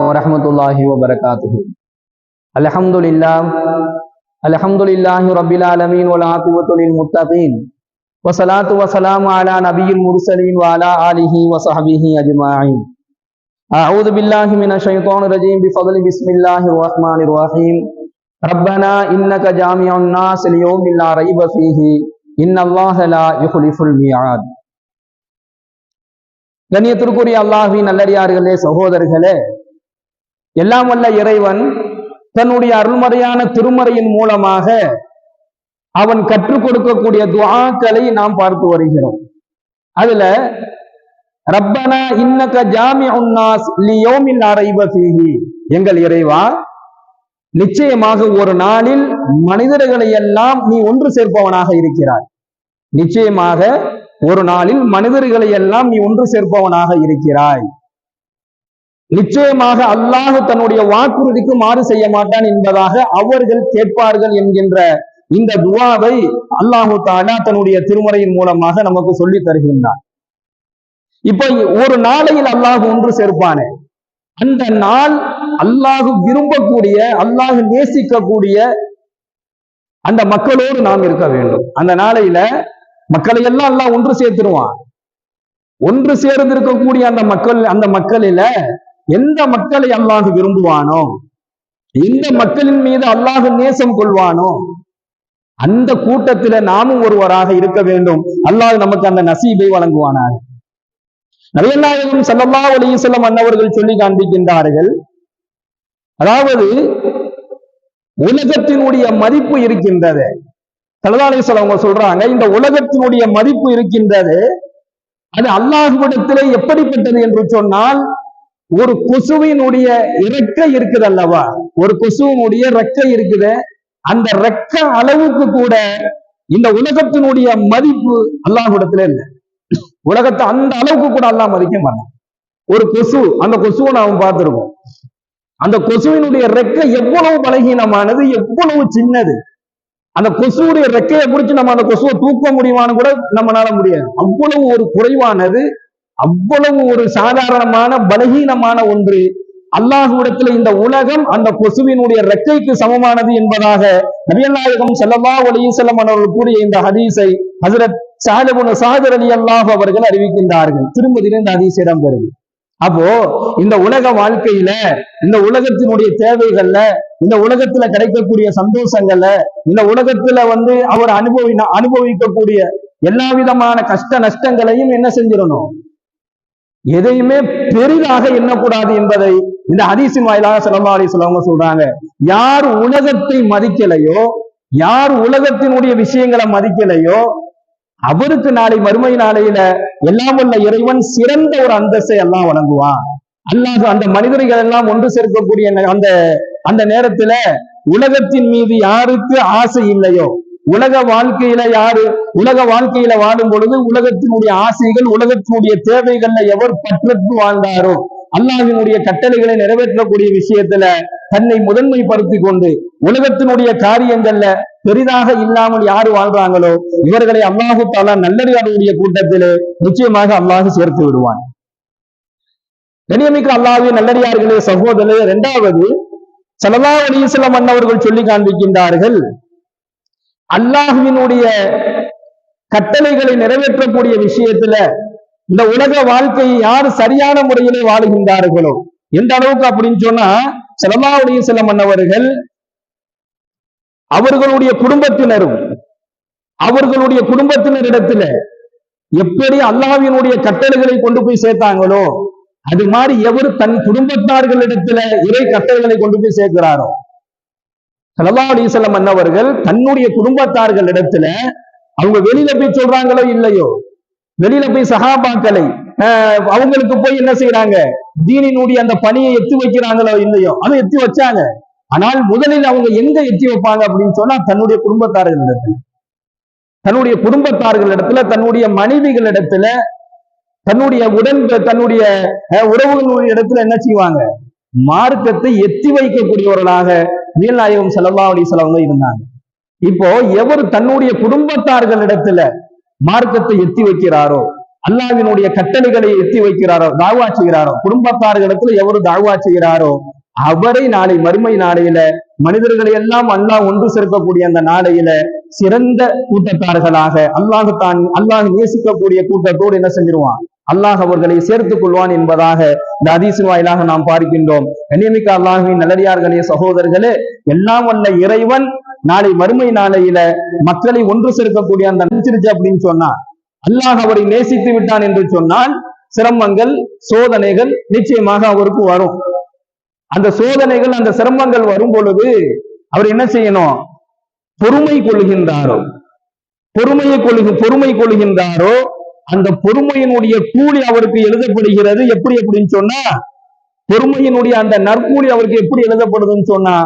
ورحمة الله وبركاته الحمد لله الحمد لله رب العالمين والعاقبة للمتقين والصلاة والسلام على نبي المرسلين وعلى آله وصحبه أجمعين أعوذ بالله من الشيطان الرجيم بفضل بسم الله الرحمن الرحيم ربنا إنك جامع الناس ليوم لا ريب فيه إن الله لا يخلف الميعاد கண்ணியத்திற்குரிய அல்லாஹின் நல்லடியார்களே சகோதரர்களே எல்லாம் வல்ல இறைவன் தன்னுடைய அருள்மறையான திருமறையின் மூலமாக அவன் கற்றுக் கொடுக்கக்கூடிய துவாக்களை நாம் பார்த்து வருகிறோம். அதுல ரப்பனா இன்னக ஜாமி உன்னாஸ் லியோமில் அறைவ ஃபீஹி எங்கள் இறைவா நிச்சயமாக ஒரு நாளில் மனிதர்களை எல்லாம் நீ ஒன்று சேர்ப்பவனாக இருக்கிறாய். நிச்சயமாக ஒரு நாளில் மனிதர்களை எல்லாம் நீ ஒன்று சேர்ப்பவனாக இருக்கிறாய். நிச்சயமாக அல்லாஹ் தன்னுடைய வாக்குறுதிக்கு மாறு செய்ய மாட்டான் என்பதாக அவர்கள் கேட்பார்கள் என்கின்ற இந்த துவாவை அல்லாஹு தாலா தன்னுடைய திருமுறையின் மூலமாக நமக்கு சொல்லி தருகின்றான். இப்ப ஒரு நாளையில் அல்லாஹ் ஒன்று சேர்ப்பானே. அந்த நாள் அல்லாஹு விரும்பக்கூடிய அல்லாஹு நேசிக்கக்கூடிய அந்த மக்களோடு நாம் இருக்க வேண்டும். அந்த நாளையில மக்களை எல்லாம் அல்லாஹ் ஒன்று சேர்த்துருவான். ஒன்று சேர்ந்து இருக்கக்கூடிய அந்த மக்கள் அந்த மக்களில எந்த மக்களை அல்லாஹ் விரும்புவானோ எந்த மக்களின் மீது அல்லாஹ் நேசம் கொள்வானோ அந்த கூட்டத்தில நாமும் ஒருவராக இருக்க வேண்டும். அல்லாஹ் நமக்கு அந்த நசீபை வழங்குவானாக. நபியல்லாயகம் சல்லல்லா அலிசல்லம் அன்னவர்கள் சொல்லி காண்பிக்கின்றார்கள் அதாவது உலகத்தினுடைய மதிப்பு இருக்கின்றது. சல்லா அவங்க சொல்றாங்க இந்த உலகத்தினுடைய மதிப்பு இருக்கின்றது அது அல்லாஹுவிடத்திலே எப்படிப்பட்டது என்று சொன்னால் ஒரு கொசுவினுடைய இறக்கை இருக்குது அல்லவா ஒரு கொசுவினுடைய ரெக்கை இருக்குது. அந்த ரெக்க அளவுக்கு கூட இந்த உலகத்தினுடைய மதிப்பு அல்லாஹிடத்துல இல்லை. உலகத்தை அந்த அளவுக்கு கூட அல்லாஹ் மதிக்க மாட்டான். ஒரு கொசு அந்த கொசுவை நாம் பார்த்திருக்கோம். அந்த கொசுவினுடைய ரெக்கை எவ்வளவு பலகீனமானது எவ்வளவு சின்னது. அந்த கொசுவுடைய ரெக்கையை பிடிச்சு நம்ம அந்த கொசுவை தூக்க முடியுமான்னு கூட நம்மளால முடியாது. அவ்வளவு ஒரு குறைவானது அவ்வளவு ஒரு சாதாரணமான பலகீனமான ஒன்று. அல்லாஹுவிடத்துல இந்த உலகம் அந்த கொசுவினுடைய ரெக்கைக்கு சமமானது என்பதாக நபியநாயகம் செல்லவா ஒளியும் செல்லம் அவர்கள் கூறிய இந்த ஹதீஸை ஹசரத் சாஹிபுன் சாகர் அலி அல்லாஹ் அவர்கள் அறிவிக்கின்றார்கள். திரும்பதியில இந்த ஹதீஸ் இடம் பெறுது அப்போ இந்த உலக வாழ்க்கையில இந்த உலகத்தினுடைய தேவைகள்ல இந்த உலகத்துல கிடைக்கக்கூடிய சந்தோஷங்கள்ல இந்த உலகத்துல வந்து அவர் அனுபவி அனுபவிக்கக்கூடிய எல்லா விதமான கஷ்ட நஷ்டங்களையும் என்ன செஞ்சிடணும்? எதையுமே பெரிதாக எண்ணக்கூடாது என்பதை இந்த ஹதீசின் வாயிலாக சிலம்பாடி அலி சொல்லவங்க சொல்றாங்க. யார் உலகத்தை மதிக்கலையோ யார் உலகத்தினுடைய விஷயங்களை மதிக்கலையோ அவருக்கு நாளை மறுமை நாளையில எல்லாம் உள்ள இறைவன் சிறந்த ஒரு அந்தஸ்தை எல்லாம் வழங்குவான். அல்லாஹ் அந்த மனிதர்கள் எல்லாம் ஒன்று சேர்க்கக்கூடிய அந்த அந்த நேரத்துல உலகத்தின் மீது யாருக்கு ஆசை இல்லையோ உலக வாழ்க்கையில யாரு? உலக வாழ்க்கையில வாழும் பொழுது உலகத்தினுடைய ஆசைகள் உலகத்தினுடைய தேவைகள்ல எவர் பற்றற்று வாழ்ந்தாரோ? அல்லாஹினுடைய கட்டளைகளை நிறைவேற்றக்கூடிய விஷயத்துல தன்னை முதன்மைப்படுத்தி கொண்டு உலகத்தினுடைய காரியங்கள்ல பெரிதாக இல்லாமல் யாரு வாழ்றாங்களோ இவர்களை அல்லாஹு தாலா நல்லடியாருடைய கூட்டத்திலே நிச்சயமாக அல்லாஹு சேர்த்து விடுவான். கணியமிக்க அல்லாஹின் நல்லடியார்களே சகோதரர் இரண்டாவது சலதா அலிசலம் அண்ணவர்கள் சொல்லி காண்பிக்கின்றார்கள் அல்லாஹுவினுடைய கட்டளைகளை நிறைவேற்றக்கூடிய விஷயத்துல இந்த உலக வாழ்க்கையை யார் சரியான முறையிலே வாழுகின்றார்களோ? எந்த அளவுக்கு அப்படின்னு சொன்னா செலமாவுடைய சில மன்னவர்கள் அவர்களுடைய குடும்பத்தினரும் அவர்களுடைய குடும்பத்தினரிடத்துல எப்படி அல்லாவினுடைய கட்டளைகளை கொண்டு போய் சேர்த்தாங்களோ அது மாதிரி எவர் தன் குடும்பத்தார்களிடத்துல இறை கட்டளைகளை கொண்டு போய் சேர்க்கிறாரோ? சலல்லா அலிசல்லம் அன்னவர்கள் தன்னுடைய குடும்பத்தார்கள் இடத்துல அவங்க வெளியில போய் சொல்றாங்களோ இல்லையோ? வெளியில போய் சகாபாக்களை அவங்களுக்கு போய் என்ன செய்யறாங்க தீனினுடைய அந்த பணியை எத்தி வைக்கிறாங்களோ இல்லையோ? அதை எத்தி வச்சாங்க. ஆனால் முதலில் அவங்க எங்க எத்தி வைப்பாங்க அப்படின்னு சொன்னா தன்னுடைய குடும்பத்தார்கள் இடத்துல தன்னுடைய குடும்பத்தார்கள் இடத்துல தன்னுடைய மனைவிகள் இடத்துல தன்னுடைய உடன் தன்னுடைய உறவுகளுடைய இடத்துல என்ன செய்வாங்க? மார்க்கத்தை எத்தி வைக்கக்கூடியவர்களாக வீழ்நாயகம் செல்லல்லா அலி செலவங்க இருந்தாங்க. இப்போ எவர் தன்னுடைய குடும்பத்தார்களிடத்துல மார்க்கத்தை எத்தி வைக்கிறாரோ அல்லாவினுடைய கட்டளைகளை எத்தி வைக்கிறாரோ தாவா செய்கிறாரோ குடும்பத்தார்களிடத்துல எவரு தாவா செய்கிறாரோ அவரை நாளை மறுமை நாளையில மனிதர்களை எல்லாம் அல்லாஹ் ஒன்று சேர்க்கக்கூடிய அந்த நாளையில சிறந்த கூட்டத்தார்களாக அல்லாஹு தான் அல்லாஹ் நேசிக்கக்கூடிய கூட்டத்தோடு என்ன செஞ்சிருவான்? அல்லாஹ் அவர்களை சேர்த்துக் கொள்வான் என்பதாக இந்த ஹதீஸின் வாயிலாக நாம் பார்க்கின்றோம். கண்ணியமிக்க அல்லாஹின் நல்லடியார்களே சகோதரர்களே எல்லாம் வல்ல இறைவன் நாளை மறுமை நாளையில மக்களை ஒன்று சேர்க்கக்கூடிய அந்த நினைச்சிருச்சு அப்படின்னு சொன்னா அல்லாஹ் அவரை நேசித்து விட்டான் என்று சொன்னால் சிரமங்கள் சோதனைகள் நிச்சயமாக அவருக்கு வரும். அந்த சோதனைகள் அந்த சிரமங்கள் வரும் பொழுது அவர் என்ன செய்யணும்? பொறுமை கொள்கின்றாரோ? பொறுமையை கொள்கு பொறுமை கொள்கின்றாரோ? அந்த பொறுமையினுடைய கூலி அவருக்கு எழுதப்படுகிறது. எப்படி அப்படின்னு சொன்னா பொறுமையினுடைய அந்த நற்கூலி அவருக்கு எப்படி எழுதப்படுதுன்னு சொன்னா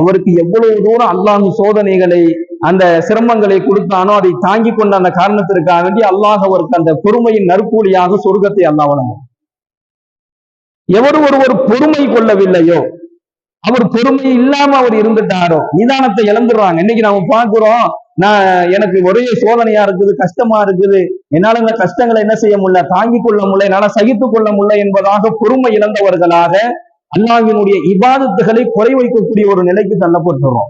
அவருக்கு எவ்வளவு தூரம் அல்லாஹ் சோதனைகளை அந்த சிரமங்களை கொடுத்தானோ அதை தாங்கி கொண்ட அந்த காரணத்திற்காக வேண்டி அல்லாஹ் அவருக்கு அந்த பொறுமையின் நற்கூலியாக சொர்க்கத்தை அல்லாஹ் வழங்கும் எவர் ஒருவர் பொறுமை கொள்ளவில்லையோ அவர் பொறுமை இல்லாம அவர் இருந்துட்டாரோ நிதானத்தை இழந்துடுறாங்க. இன்னைக்கு நாம பாக்குறோம் நான் எனக்கு ஒரே சோதனையா இருக்குது கஷ்டமா இருக்குது. என்னால இந்த கஷ்டங்களை என்ன செய்ய முடியல? தாங்கிக் கொள்ள முடியல. என்னால சகித்துக் கொள்ள முடியல என்பதாக பொறுமை இழந்தவர்களாக அல்லாஹினுடைய இபாதத்துகளை குறை வைக்கக்கூடிய ஒரு நிலைக்கு தள்ளப்பட்டுறோம்.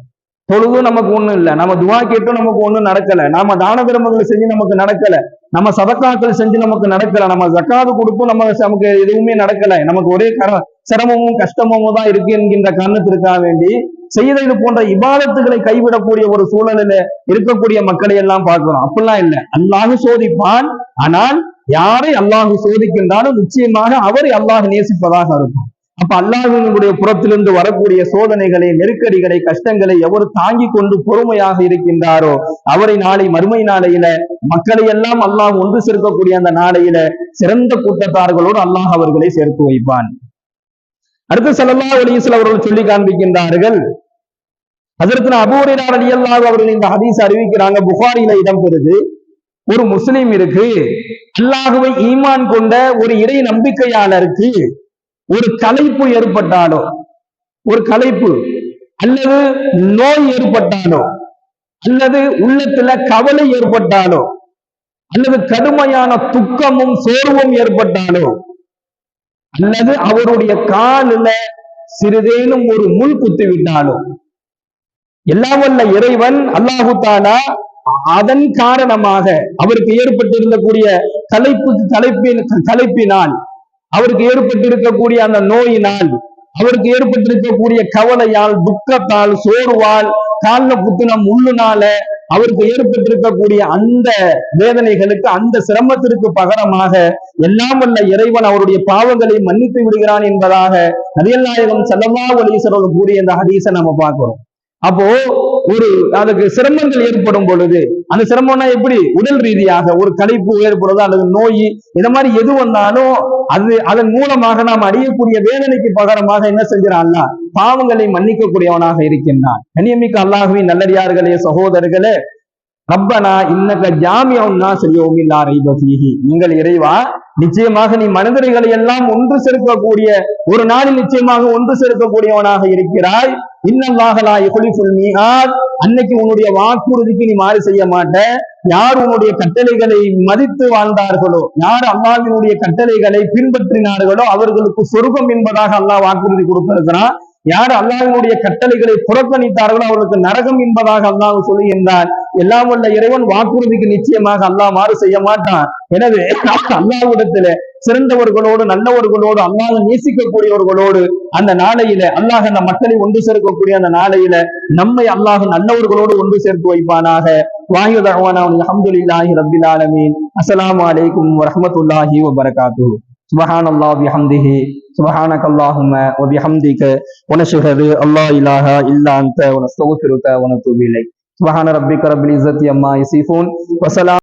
தொழுதும் நமக்கு ஒண்ணும் இல்ல. நம்ம துவா கேட்டும் நமக்கு ஒண்ணும் நடக்கல. நாம தான தர்மங்களை செஞ்சு நமக்கு நடக்கல. நம்ம சதக்காக்கள் செஞ்சு நமக்கு நடக்கல. நம்ம ஜக்காது கொடுப்பும் நம்ம நமக்கு எதுவுமே நடக்கல. நமக்கு ஒரே கர சிரமமும் கஷ்டமும் தான் இருக்கு என்கின்ற காரணத்திற்காக வேண்டி செய்த போன்ற இபாதத்துகளை கைவிடக்கூடிய ஒரு சூழலில இருக்கக்கூடிய மக்களை எல்லாம் பார்க்கிறோம். அப்படிலாம் இல்ல. அல்லாஹு சோதிப்பான். ஆனால் யாரை அல்லாஹு சோதிக்கின்றாலும் நிச்சயமாக அவரை அல்லாஹ் நேசிப்பதாக இருக்கும். அப்ப அல்லாஹினுடைய புறத்திலிருந்து வரக்கூடிய சோதனைகளை நெருக்கடிகளை கஷ்டங்களை எவர் தாங்கி கொண்டு பொறுமையாக இருக்கின்றாரோ அவரை நாளை மறுமை நாளையில மக்களை எல்லாம் அல்லாஹ் ஒன்று சேர்க்கக்கூடிய அந்த நாளையில சிறந்த கூட்டத்தார்களோடு அல்லாஹ் அவர்களை சேர்த்து வைப்பான். அடுத்து செல்லல்லா ஒளியசில் அவர்கள் சொல்லி காண்பிக்கின்றார்கள் அதற்கு அபூரினார் அலியல்லாஹ் அவர்கள் இந்த ஹதீஸ் அறிவிக்கிறாங்க. புகாரியில இடம்பெறுது. ஒரு முஸ்லீம் இருக்கு. அல்லாஹுவை ஈமான் கொண்ட ஒரு இறை நம்பிக்கையாளருக்கு ஒரு கலைப்பு ஏற்பட்டாலோ ஒரு கலைப்பு அல்லது நோய் ஏற்பட்டாலோ அல்லது உள்ளத்துல கவலை ஏற்பட்டாலோ அல்லது கடுமையான துக்கமும் சோர்வும் ஏற்பட்டாலோ அல்லது அவருடைய காலில் சிறிதேனும் ஒரு முள் குத்து விட்டாலோ எல்லாம் வல்ல இறைவன் அல்லாஹு தாலா அதன் காரணமாக அவருக்கு ஏற்பட்டிருந்தக்கூடிய தலைப்பு தலைப்பின் தலைப்பினால் அவருக்கு ஏற்பட்டிருக்கக்கூடிய அந்த நோயினால் அவருக்கு ஏற்பட்டிருக்கக்கூடிய கவலையால் துக்கத்தால் சோர்வால் கால்ல புத்தின முள்ளுனால அவருக்கு ஏற்பட்டிருக்கக்கூடிய அந்த வேதனைகளுக்கு அந்த சிரமத்திற்கு பகரமாக எல்லாம் வல்ல இறைவன் அவருடைய பாவங்களை மன்னித்து விடுகிறான் என்பதாக நதியநாயகம் செல்லமா ஒலீசரோடு கூடிய இந்த ஹதீஸை நம்ம பார்க்கிறோம். அப்போ ஒரு அதுக்கு சிரமங்கள் ஏற்படும் பொழுது அந்த சிரமம்னா எப்படி? உடல் ரீதியாக ஒரு களைப்பு ஏற்படுறதோ அல்லது நோய் இந்த மாதிரி எது வந்தாலும் அது அதன் மூலமாக நாம் அடையக்கூடிய வேதனைக்கு பகரமாக என்ன செஞ்சிடான்னா பாவங்களை மன்னிக்கக்கூடியவனாக இருக்கின்றான். கனியமிக்க அல்லாஹுவின் நல்லடியார்களே சகோதரர்களே ரப்பனா இன்னக ஜாமியம்னா செய்யவும் ரைபீஹி நீங்கள் இறைவா நிச்சயமாக நீ மனிதர்களை எல்லாம் ஒன்று சேர்க்கக்கூடிய ஒரு நாளில் நிச்சயமாக ஒன்று சேர்க்கக்கூடியவனாக இருக்கிறாய். இன்னல்லாகலா எகுலிஃபுல் மீஹாத் அன்னைக்கு உன்னுடைய வாக்குறுதிக்கு நீ மாறு செய்ய மாட்ட. யார் உன்னுடைய கட்டளைகளை மதித்து வாழ்ந்தார்களோ யார் அல்லாஹினுடைய கட்டளைகளை பின்பற்றினார்களோ அவர்களுக்கு சொருக்கம் என்பதாக அல்லாஹ் வாக்குறுதி கொடுத்திருக்கிறான். யார் அல்லாஹினுடைய கட்டளைகளை புறக்கணித்தார்களோ அவர்களுக்கு நரகம் என்பதாக அல்லாஹ் என்றார் எல்லாம் உள்ள இறைவன் வாக்குறுதிக்கு நிச்சயமாக அல்லாஹ் மாறு செய்ய மாட்டான். எனவே அல்லாஹ்விடத்துல சிறந்தவர்களோடு நல்லவர்களோடு அல்லாஹ் நேசிக்கக்கூடியவர்களோடு அந்த நாளையில அல்லாஹ் அந்த மக்களை ஒன்று சேர்க்கக்கூடிய அந்த நாளையில நம்மை அல்லாஹ் நல்லவர்களோடு ஒன்று சேர்த்து வைப்பானாக வாயு தகவானா அலமதுல்லாஹி ரபில் ஆலமீன் அஸ்ஸலாமு அலைக்கும் வரஹமத்துல்லாஹி வபரகாத்து سبحان الله بحمده سبحانك اللهم وبحمدك ونشهد الله اله الا انت ونستغفرك ونتوب اليك سبحان ربك رب العزه عما يصفون وسلام